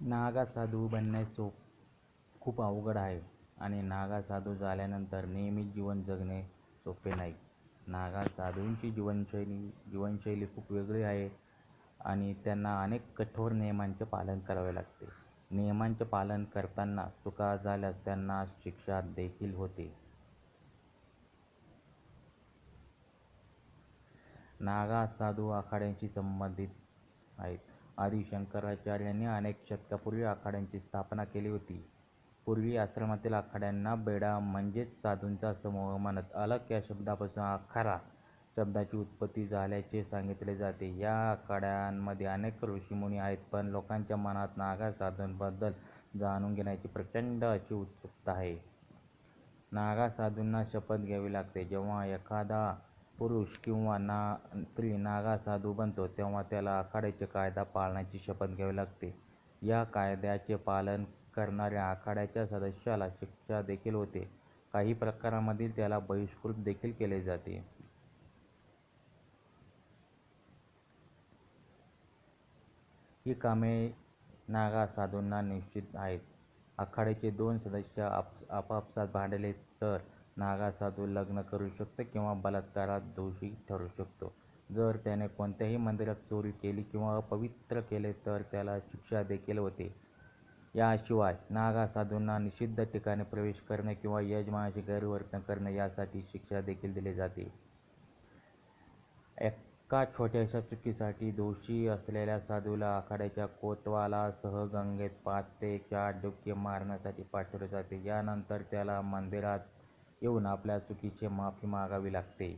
नागा साधू बनणे खूप अवघड आहे आणि नागा साधू झाल्यानंतर नियमित जीवन जगणे सोपे नाही. नागा साधूंची जीवनशैली जीवनशैली खूप वेगळी आहे आणि त्यांना अनेक कठोर नियमांचे पालन करावे लागते. नियमांचे पालन करताना चुका झाल्यास त्यांना शिक्षा देखील होते. नागा साधू आखाड्यांशी संबंधित आहेत. आदी शंकराचार्यांनी अनेक शतकापूर्वी आखाड्यांची स्थापना केली होती. पूर्वी आश्रमातील आखाड्यांना बेडा म्हणजेच साधूंचा समूह म्हणत. अलग या शब्दापासून आखारा शब्दाची उत्पत्ती झाल्याचे सांगितले जाते. या आखाड्यांमध्ये अनेक ऋषीमुनी आहेत पण लोकांच्या मनात नागा साधूंबद्दल जाणून घेण्याची प्रचंड अशी उत्सुकता आहे. नागा साधूंना शपथ घ्यावी लागते. जेव्हा एखादा पुरुष किंवा ना स्त्री नागा साधू बनतो तेव्हा त्याला आखाड्याचे कायदा पाळण्याची शपथ घ्यावी लागते. या कायद्याचे पालन करणाऱ्या आखाड्याच्या सदस्याला शिक्षा देखील होते. काही प्रकरणांमध्ये त्याला बहिष्कृत देखील केले जाते. ही कामे नागा साधूंना निश्चित आहेत. आखाड्याचे दोन सदस्य आपापसात भांडले तर नागा साधू लग्न करू शकतो किंवा बलात्कारात दोषी ठरू शकतो. जर त्याने कोणत्याही मंदिरात चोरी केली किंवा अपवित्र केले तर त्याला शिक्षा देखील होते. याशिवाय नागा साधूंना निषिद्ध ठिकाणी प्रवेश करणे किंवा यजमानाचे गैरवर्तन करणे यासाठी शिक्षा देखील दिली जाते. एका छोट्याशा चुकीसाठी दोषी असलेल्या साधूला आखाड्याच्या कोतवालासह गंगेत पाच ते चार डुबके मारण्यासाठी पाठवले जाते. यानंतर त्याला मंदिरात येऊन आपल्या चुकीची माफी मागावी लागते.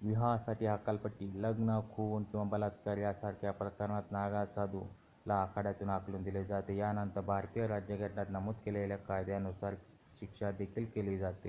विवाहासाठी अकालपट्टी लग्न, खून किंवा बलात्कार यासारख्या प्रकरणात नागा साधू ला आखाड्यातून आकलून दिले जाते. यानंतर भारतीय राज्यघटनेत नमूद केलेल्या कायद्यानुसार शिक्षा देखील केली जाते.